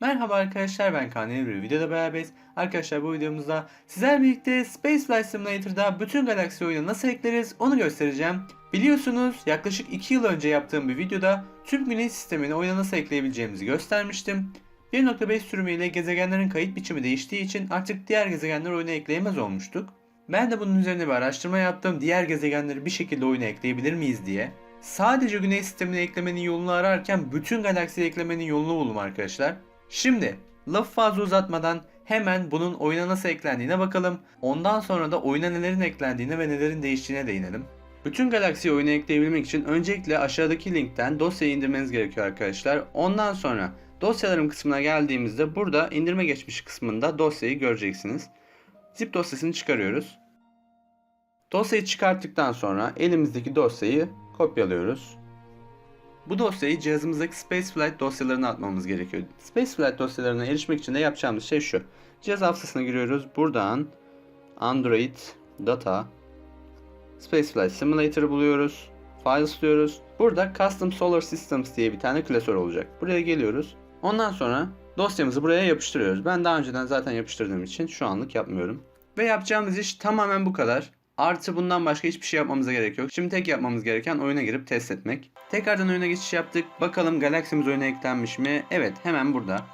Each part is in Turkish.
Merhaba arkadaşlar ben Kaan Evri videoda beraberiz. Arkadaşlar bu videomuzda sizlerle birlikte Spaceflight Simulator'da bütün galaksi oyunu nasıl ekleriz onu göstereceğim. Biliyorsunuz yaklaşık 2 yıl önce yaptığım bir videoda tüm güneş sistemini oyuna nasıl ekleyebileceğimizi göstermiştim. 1.5 sürümüyle gezegenlerin kayıt biçimi değiştiği için artık diğer gezegenleri oyuna ekleyemez olmuştuk. Ben de bunun üzerine bir araştırma yaptım. Diğer gezegenleri bir şekilde oyuna ekleyebilir miyiz diye. Sadece güneş sistemine eklemenin yolunu ararken bütün galaksiye eklemenin yolunu buldum arkadaşlar. Şimdi lafı fazla uzatmadan hemen bunun oyuna nasıl eklendiğine bakalım. Ondan sonra da oyuna nelerin eklendiğine ve nelerin değiştiğine değinelim. Bütün galaksiyi oyuna ekleyebilmek için öncelikle aşağıdaki linkten dosyayı indirmeniz gerekiyor arkadaşlar. Ondan sonra dosyalarım kısmına geldiğimizde burada indirme geçmişi kısmında dosyayı göreceksiniz. Zip dosyasını çıkarıyoruz. Dosyayı çıkarttıktan sonra elimizdeki dosyayı kopyalıyoruz. Bu dosyayı cihazımızdaki Spaceflight dosyalarına atmamız gerekiyor. Spaceflight dosyalarına erişmek için de yapacağımız şey şu. Cihaz hafızasına giriyoruz. Buradan Android Data Spaceflight Simulator'ı buluyoruz. Files diyoruz. Burada Custom Solar Systems diye bir tane klasör olacak. Buraya geliyoruz. Ondan sonra dosyamızı buraya yapıştırıyoruz. Ben daha önceden zaten yapıştırdığım için şu anlık yapmıyorum. Ve yapacağımız iş tamamen bu kadar. Artı bundan başka hiçbir şey yapmamıza gerek yok. Şimdi tek yapmamız gereken oyuna girip test etmek. Tekrardan oyuna geçiş yaptık. Bakalım galaksimiz oyuna eklenmiş mi? Evet hemen burada.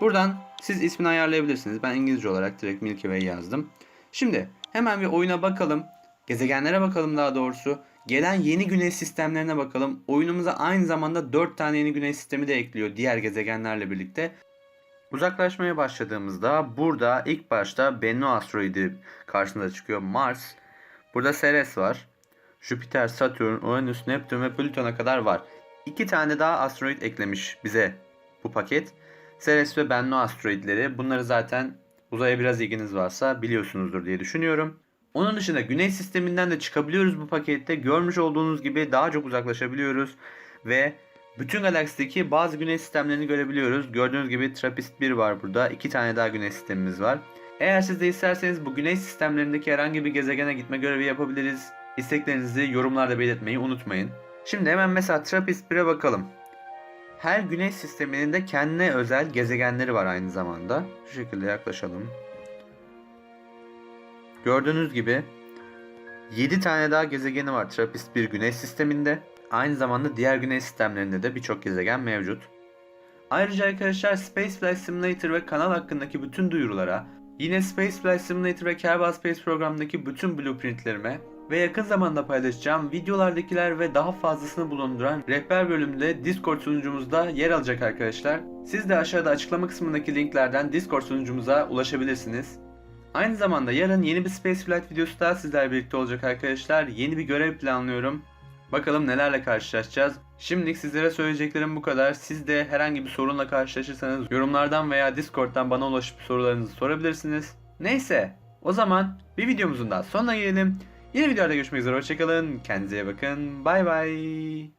Buradan siz ismini ayarlayabilirsiniz. Ben İngilizce olarak direkt Milky Way yazdım. Şimdi hemen bir oyuna bakalım. Gezegenlere bakalım daha doğrusu. Gelen yeni güneş sistemlerine bakalım. Oyunumuza aynı zamanda 4 tane yeni güneş sistemi de ekliyor diğer gezegenlerle birlikte. Uzaklaşmaya başladığımızda burada ilk başta Bennu asteroidi karşımıza çıkıyor. Mars. Burada Ceres var. Jüpiter, Satürn, Uranüs, Neptün ve Plüton'a kadar var. İki tane daha asteroid eklemiş bize bu paket. Ceres ve Bennu asteroidleri. Bunları zaten uzaya biraz ilginiz varsa biliyorsunuzdur diye düşünüyorum. Onun dışında güneş sisteminden de çıkabiliyoruz bu pakette. Görmüş olduğunuz gibi daha çok uzaklaşabiliyoruz. Ve bütün galaksideki bazı güneş sistemlerini görebiliyoruz. Gördüğünüz gibi Trappist 1 var burada. İki tane daha güneş sistemimiz var. Eğer siz de isterseniz bu güneş sistemlerindeki herhangi bir gezegene gitme görevi yapabiliriz. İsteklerinizi yorumlarda belirtmeyi unutmayın. Şimdi hemen mesela Trappist 1'e bakalım. Her güneş sisteminin de kendine özel gezegenleri var aynı zamanda. Şu şekilde yaklaşalım. Gördüğünüz gibi 7 tane daha gezegeni var Trappist 1 güneş sisteminde. Aynı zamanda diğer güneş sistemlerinde de birçok gezegen mevcut. Ayrıca arkadaşlar Spaceflight Simulator ve kanal hakkındaki bütün duyurulara, yine Spaceflight Simulator ve Kerbal Space programındaki bütün blueprintlerime ve yakın zamanda paylaşacağım videolardakiler ve daha fazlasını bulunduran rehber bölümünde Discord sunucumuzda yer alacak arkadaşlar. Siz de aşağıda açıklama kısmındaki linklerden Discord sunucumuza ulaşabilirsiniz. Aynı zamanda yarın yeni bir Spaceflight videosu daha sizlerle birlikte olacak arkadaşlar. Yeni bir görev planlıyorum. Bakalım nelerle karşılaşacağız. Şimdilik sizlere söyleyeceklerim bu kadar. Siz de herhangi bir sorunla karşılaşırsanız yorumlardan veya Discord'dan bana ulaşıp sorularınızı sorabilirsiniz. Neyse o zaman bir videomuzun daha sonuna gelelim. Yeni videolarda görüşmek üzere hoşçakalın. Kendinize iyi bakın. Bay bay.